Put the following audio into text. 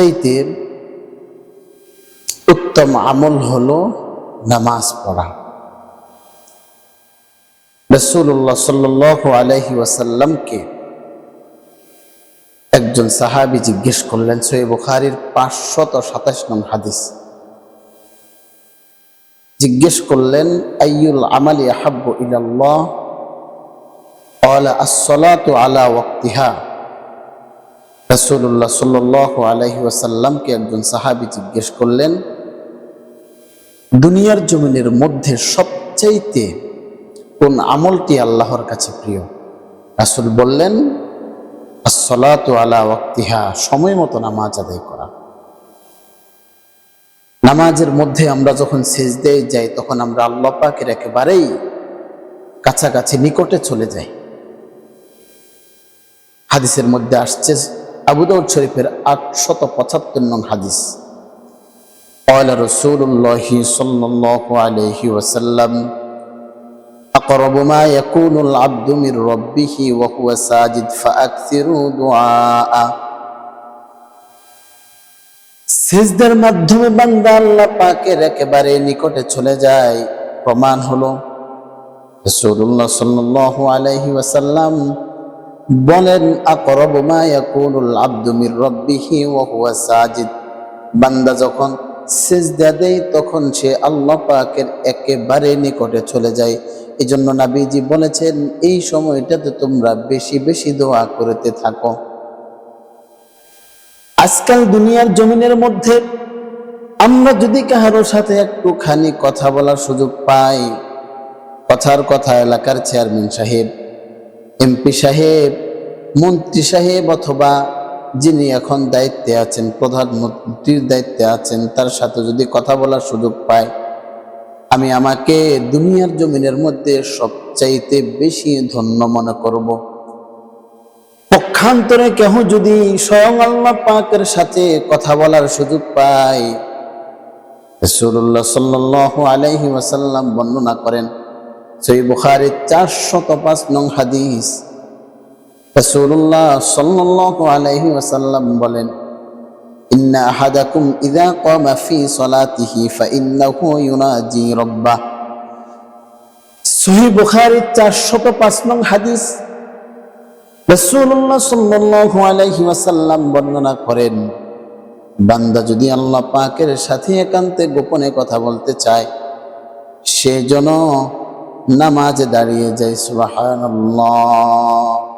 সবচাইতে উত্তম আমল হলো নামাজ পড়া। রসুল্লাহ সাল আলহি ওয়াসাল্লামকে একজন সাহাবি জিজ্ঞেস করলেন সৈয় বুখারির পাঁচশত সাতাশ নম হাদিস। জিজ্ঞেস করলেন আইউল আমালি আহাব্বু ইলাল্লাহ? আলা আসসালাতু আলা ওয়াক্তিহা। রাসূলুল্লাহ সাল্লাল্লাহু আলাইহি ওয়াসাল্লামকে একজন সাহাবী জিজ্ঞেস করলেন, দুনিয়ার জমিনের মধ্যে সবচাইতে কোন আমলটি আল্লাহর কাছে প্রিয়? রাসুল বললেন, আসসালাতু আলা সময় মতো নামাজ আদায় করা। নামাজের মধ্যে আমরা যখন সেজদেই যাই, তখন আমরা আল্লাহ পাকের একেবারেই কাছাকাছি নিকটে চলে যাই। হাদিসের মধ্যে আসছে আবুদাউদ শরীফের আটশত পঁচাত্তর নং হাদিস قال رسول الله صلى الله عليه وسلم أقرب ما يكون العبد من ربه وهو ساجد فأكثروا دعاء সেজদার মাধ্যমে বান্দা আল্লাহ পাকের একেবারে নিকটে চলে যায় প্রমাণ হলো রাসূলুল্লাহ সাল্লাল্লাহু আলাইহি ওয়াসাল্লাম বলেন বান্দা যখন সেজদা দেয়, তখন সে আল্লাহ পাকের একেবারে নিকটে চলে যায়। এই জন্য নাবিজি বলেছেন, এই সময়টাতে তোমরা বেশি বেশি দোয়া করতে থাকো। আজকাল দুনিয়ার জমিনের মধ্যে আমরা যদি কাহারোর সাথে একটুখানি কথা বলার সুযোগ পাই, কথার কথা এলাকার চেয়ারম্যান সাহেব এমপি সাহেব, মন্ত্রী সাহেব অথবা যিনি এখন দায়িত্বে আছেন, প্রধানমন্ত্রীর দায়িত্বে আছেন, তার সাথে যদি কথা বলার সুযোগ পায়, আমি আমাকে দুনিয়ার জমিনের মধ্যে সবচাইতে বেশি ধন্য মনে করব। পক্ষান্তরে কেহ যদি স্বয়ং আল্লাহ পাকের সাথে কথা বলার সুযোগ পায় রসুল্লাহ সাল্লাহ আলাইহি বর্ণনা করেন সই বুখারির চারশত পাঁচ নং হাদিস রসুল্লাহ সাল্লাহ আলাইহি ওয়াসাল্লাম বলেন إن أحدكم إذا قام في صلاته فإنه يناجي ربه সহি বুখারির চারশত পাঁচ নং হাদিস রসুল্লাহ সাল্লাহ আলাইহি ওয়াসাল্লাম বর্ণনা করেন বান্দা যদি আল্লাহ পাকের সাথে একান্তে গোপনে কথা বলতে চায় সে যেন নামাজে দাঁড়িয়ে যাই সুবহানাল্লাহ।